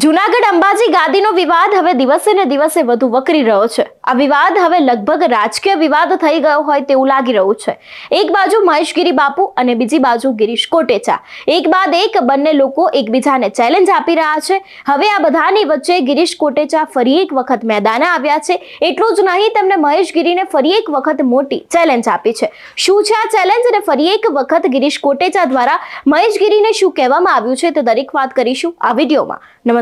જુનાગઢ અંબાજી ગાદીનો વિવાદ હવે દિવસે ને દિવસે વધુ વકરી રહ્યો છે. આ વિવાદ હવે લગભગ રાજકીય વિવાદ થઈ ગયો હોય તેવું લાગી રહ્યું છે. એક બાજુ મહેશગીરી બાપુ અને બીજી બાજુ ગિરીશ કોટેચા. એક બાદ એક બંને લોકો એકબીજાને ચેલેન્જ આપી રહ્યા છે. હવે આ બધાની વચ્ચે ગિરીશ કોટેચા ફરી એક વખત મેદાને આવ્યા છે. એટલું જ નહીં, તેમણે મહેશગીરીને ફરી એક વખત મોટી ચેલેન્જ આપી છે. શું છે આ ચેલેન્જ અને ફરી એક વખત ગિરીશ કોટેચા દ્વારા મહેશગીરીને શું કહેવામાં આવ્યું છે તે દરેક વાત કરીશું આ વિડીયોમાં. નમસ્કાર.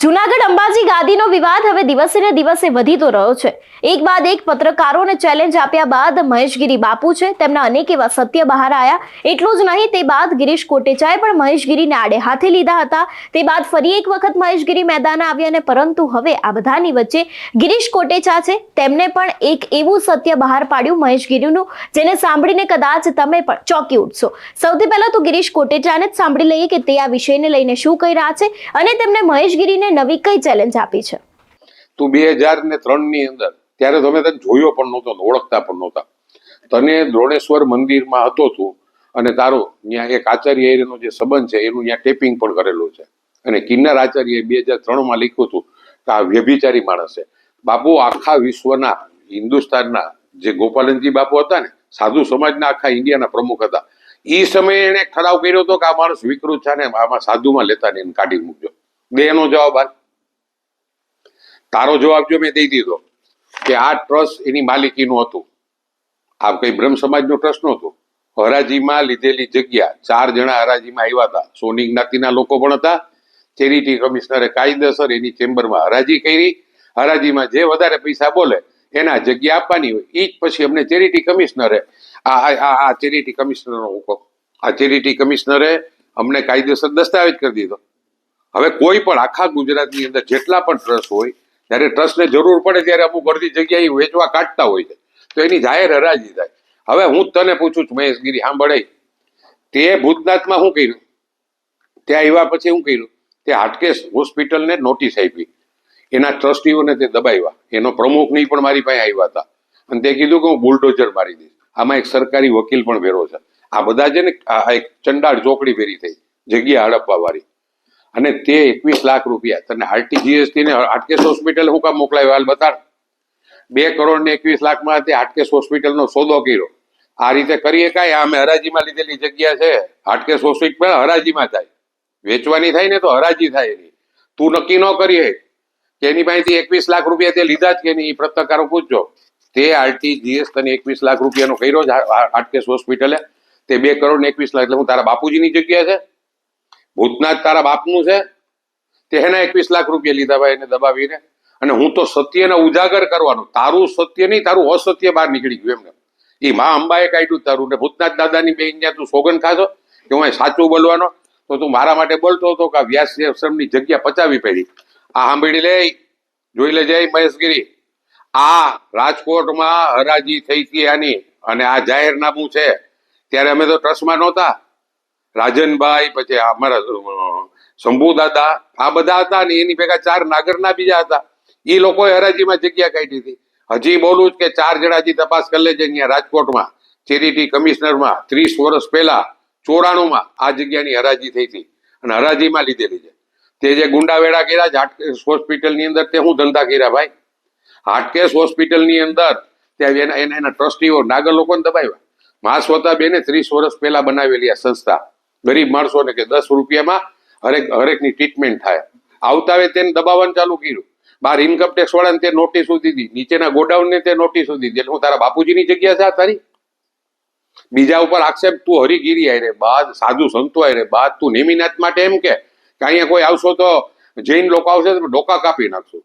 જુનાગઢ અંબાજી ગાદીનો વિવાદ હવે દિવસે ને દિવસે વધી તો રહ્યો છે. એક બાદ એક પત્રકારોને ચેલેન્જ આપ્યા બાદ મહેશગીરી બાપુ છે. તેમના અનેક એવા સત્ય બહાર આવ્યા એટલું જ નહીં, તે બાદ ગિરીશ કોટેચાએ પણ મહેશગીરીને આડે હાથે લીધા હતા. તે બાદ ફરી એક વખત મહેશગીરી મેદાન આવ્યા અને પરંતુ હવે આ બધાની વચ્ચે ગિરીશ કોટેચા છે. તેમને પણ એક એવું સત્ય બહાર પાડ્યું મહેશગીરીનું, જેને સાંભળીને કદાચ તમે પણ ચોંકી ઉઠશો. સૌથી પહેલા તો ગિરીશ કોટેચાને જ સાંભળી લઈએ કે તે આ વિષયને લઈને શું કહી રહ્યા છે અને તેમને મહેશગીરીને નવી કઈ ચેલેન્જ આપી છે? તું બે હજાર ને ત્રણની અંદર, ત્યારે તમે તને જોયો પણ નહોતો ઓળખતા પણ નહોતા. તને દ્રોણેશ્વર મંદિરમાં હતો તું અને તારો ત્યાં એક આચાર્ય એનો જે સંબંધ છે, એનું ત્યાં ટેપિંગ પણ કરેલું છે. અને કિન્નર આચાર્ય બે હજાર ત્રણમાં લખ્યું હતું કે આ વ્યભિચારી માણસ છે. બાપુ, આખા વિશ્વના, હિન્દુસ્તાનના જે ગોપાલનજી બાપુ હતા ને, સાધુ સમાજના આખા ઇન્ડિયાના પ્રમુખ હતા એ સમયે એને ઠરાવ કર્યો હતો કે આ માણસ વિકૃત છે ને આમાં સાધુમાં લેતા નહીં કાઢી મૂકજો. બે એનો જવાબ તારો જવાબ જો મેં દઈ દીધો કે આ ટ્રસ્ટ એની માલિકીનું હતું. આ કઈ બ્રહ્મ સમાજનો ટ્રસ્ટ નહોતું. હરાજીમાં લીધેલી જગ્યા, ચાર જણા હરાજીમાં આવ્યા હતા. સોની જ્ઞાતિના લોકો પણ હતા. ચેરિટી કમિશનરે કાયદેસર એની ચેમ્બરમાં હરાજી કરી. હરાજીમાં જે વધારે પૈસા બોલે, એના જગ્યા આપવાની હોય. એ જ પછી અમને ચેરિટી કમિશનરે આ આ ચેરિટી કમિશનરનો હુકમ. આ ચેરિટી કમિશનરે અમને કાયદેસર દસ્તાવેજ કરી દીધો. હવે કોઈ પણ આખા ગુજરાતની અંદર જેટલા પણ ટ્રસ્ટ હોય ત્યારે ટ્રસ્ટને જરૂર પડે ત્યારે અમુક અડધી જગ્યાએ વેચવા કાઢતા હોય છે. તો એની જાહેર હરાજી થાય. હવે હું તને પૂછું છું મહેશગીરી સાંભળે. તે ભૂતનાથમાં શું કર્યું? ત્યાં આવ્યા પછી શું કર્યું? તે હાટકેશ હોસ્પિટલને નોટિસ આપી. એના ટ્રસ્ટીઓને તે દબાવ્યા. એનો પ્રમુખ નહીં પણ મારી પાસે આવ્યા હતા. અને તે કીધું કે હું બુલડોઝર મારી દઈશ. આમાં એક સરકારી વકીલ પણ ભેરો છે. આ બધા છે ને, આ એક ચંડાળ ચોકડી ભેરી થઈ. જગ્યા હડપવા વાળી અને તે એકવીસ લાખ રૂપિયા. તને આરટીજીએસટી ને હાટકેસ હોસ્પિટલ હું કામ મોકલાયો હાલ બતાડ. બે કરોડ ને એકવીસ લાખમાં તે હાટકેશ હોસ્પિટલનો સોદો કર્યો. આ રીતે કરીએ કાંઈ? આ અમે હરાજીમાં લીધેલી જગ્યા છે. હાટકેસ હોસ્પિટલ હરાજીમાં થાય. વેચવાની થાય ને તો હરાજી થાય એની. તું નક્કી ન કરીએ એની પાસેથી એકવીસ લાખ રૂપિયા તે લીધા જ કે નહીં? એ પત્રકારો પૂછજો. તે આરટીજીએસ તને એકવીસ લાખ રૂપિયાનો કર્યો જ હાટકેસ હોસ્પિટલે. તે બે કરોડ ને એકવીસ લાખ, એટલે હું તારા બાપુજીની જગ્યા છે? ભૂતનાથ તારા બાપનું છે? તે એના એકવીસ લાખ રૂપિયા લીધા ભાઈ એને દબાવીને. અને હું તો સત્યને ઉજાગર કરવાનું. તારું સત્ય નહીં, તારું અસત્ય બહાર નીકળી ગયું એમને. એ મા અંબાએ કાઢ્યું તારું. ને ભૂતનાથ દાદાની બેન ત્યાં તું સોગન ખાશો, કે હું સાચું બોલવાનો, તો તું મારા માટે બોલતો હતો કે વ્યાસ આશ્રમની જગ્યા પચાવી પડી. આ સાંભળી લે, જોઈ લેજે મહેશગીરી. આ રાજકોટમાં હરાજી થઈ હતી આની. અને આ જાહેરનામું છે. ત્યારે અમે તો ટ્રસ્ટમાં નહોતા. રાજનભાઈ, પછી અમારા શંભુદાદા આ બધા હતા ને એની ભેગા ચાર નાગરના બીજા હતા. એ લોકોએ હરાજીમાં જગ્યા કાઢી હતી. હજી બોલું કે ચાર જણા હજી તપાસ કરી લેજે અહીંયા રાજકોટમાં, ચેરિટી કમિશનરમાં, ત્રીસ વર્ષ પહેલા, ચોરાણુંમાં આ જગ્યાની હરાજી થઈ હતી અને હરાજીમાં લીધેલી છે. તે જે ગુંડાવેડા કર્યા છે હાટકેશ હોસ્પિટલની અંદર, તે હું ધંધા કર્યા ભાઈ? હાટકેસ હોસ્પિટલની અંદર, ત્યાં એના એના ટ્રસ્ટીઓ નાગર લોકોને દબાવ્યા. મહાસ્વતા બેને ત્રીસ વર્ષ પહેલા બનાવેલી આ સંસ્થા. ગરીબ માણસોને કે દસ રૂપિયામાં હરેક હરેકની ટ્રીટમેન્ટ થાય. આવતા તેને દબાવવાનું ચાલુ કર્યું. બહાર ઇન્કમ ટેક્સ વાળાને તે નોટિસ દીધી. નીચેના ગોડાઉનને તે નોટિસ દીધી. એટલે હું તારા બાપુજીની જગ્યા છે આ તારી? બીજા ઉપર આક્ષેપ તું હરિગીરી આય રે બાદ, સાધુ સંતો આય રે બાદ. તું નેમિનાથ માટે એમ કે અહીંયા કોઈ આવશો તો જૈન લોકો આવશે તો ડોકા કાપી નાખશું.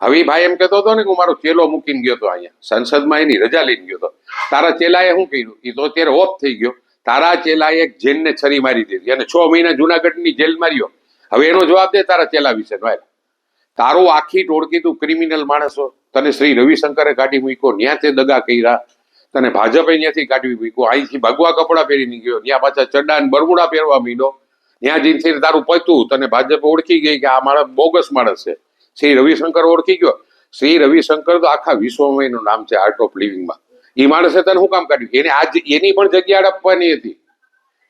હવે ભાઈ એમ કહેતો હતો ને હું મારો ચેલો મૂકીને ગયો હતો અહીંયા. સંસદમાં એની રજા લઈને ગયો હતો તારા ચેલાએ શું કર્યું? એ તો અત્યારે ઓફ થઈ ગયો. તારા ચેલાએ એક જેલને છરી મારી દીધી અને છ મહિના જુનાગઢની જેલ માર્યો. હવે એનો જવાબ દે તારા ચેલા વિશે તારું આખી ટોળકી તું ક્રિમિનલ માણસો તને શ્રી રવિશંકરે કાઢી મૂક્યો ન્યા તે દગા કર્યા. તને ભાજપે ત્યાંથી કાઢવી મૂક્યો. અહીંથી ભગવા કપડા પહેરીને ગયો ત્યાં પાછા ચડ્ડા ને બરમુડા પહેરવા માંડ્યો. ત્યાં જઈને તારું પતું. તને ભાજપ ઓળખી ગઈ કે આ માણસ બોગસ માણસ છે. શ્રી રવિશંકર ઓળખી ગયો. શ્રી રવિશંકર તો આખા વિશ્વમાં એનું નામ છે આર્ટ ઓફ લિવિંગમાં એ માણસે તને શું કામ કાઢ્યું? એને આજ એની પણ જગ્યા હડપવાની હતી.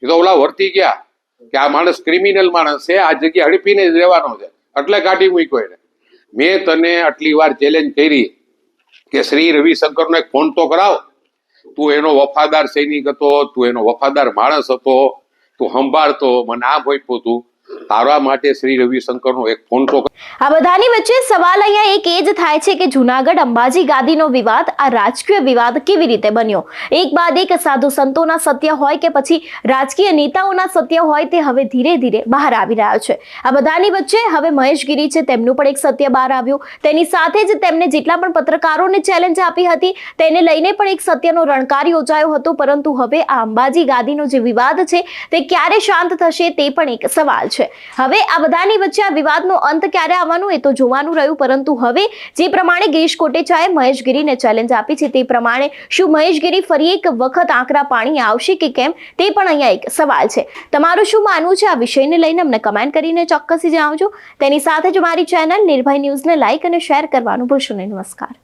એ તો ઓલા વર્તી ગયા કે આ માણસ ક્રિમિનલ માણસ છે, આ જગ્યા હડપીને જ રહેવાનો છે. એટલે કાઢી મૂક્યો એને. મેં તને આટલી વાર ચેલેન્જ કરી કે શ્રી રવિશંકરનો એક ફોન તો કરાવ. તું એનો વફાદાર સૈનિક હતો, તું એનો વફાદાર માણસ હતો, તું સંભાળતો, મને આ ભોયપું તું. તારા માટે શ્રી રવિશંકરનો એક ફોન તો આ બધાની વચ્ચે સવાલ અહીંયા એક એ જ થાય છે કે જુનાગઢ અંબાજી ગાદીનો વિવાદ, આ રાજકીય વિવાદ કેવી રીતે બન્યો? એક બાદ એક સાધુ સંતોના સત્ય હોય કે પછી રાજકીય નેતાઓના સત્ય હોય તે હવે ધીરે ધીરે બહાર આવી રહ્યા છે. આ બધાની વચ્ચે હવે મહેશગીરી છે, તેમનું પણ એક સત્ય બહાર આવ્યું. તેની સાથે જ તેમને જેટલા પણ પત્રકારોને ચેલેન્જ આપી હતી, તેને લઈને પણ એક સત્યનો રણકાર યોજાયો હતો. પરંતુ હવે આ અંબાજી ગાદીનો જે વિવાદ છે, તે ક્યારે શાંત થશે તે પણ એક સવાલ છે. હવે આ બધાની વચ્ચે આ વિવાદનો અંત ક્યારે આવવાનું એ તો જોવાનું રહ્યું, પરંતુ હવે જે પ્રમાણે ગિરીશ કોટેચાએ મહેશગીરીને ચેલેન્જ આપી છે તે પ્રમાણે શું મહેશગીરી ફરી એક વખત આંકડા પાણી આવશે કે કેમ, તે પણ અહીંયા એક સવાલ છે. તમારું શું માનવું છે આ વિષયને લઈને? અમને કમેન્ટ કરીને ચોક્કસથી જણાવજો. તેની સાથે જ મારી ચેનલ નિર્ભય ન્યૂઝને લાઇક અને શેર કરવાનું ભૂલશો નહીં. નમસ્કાર.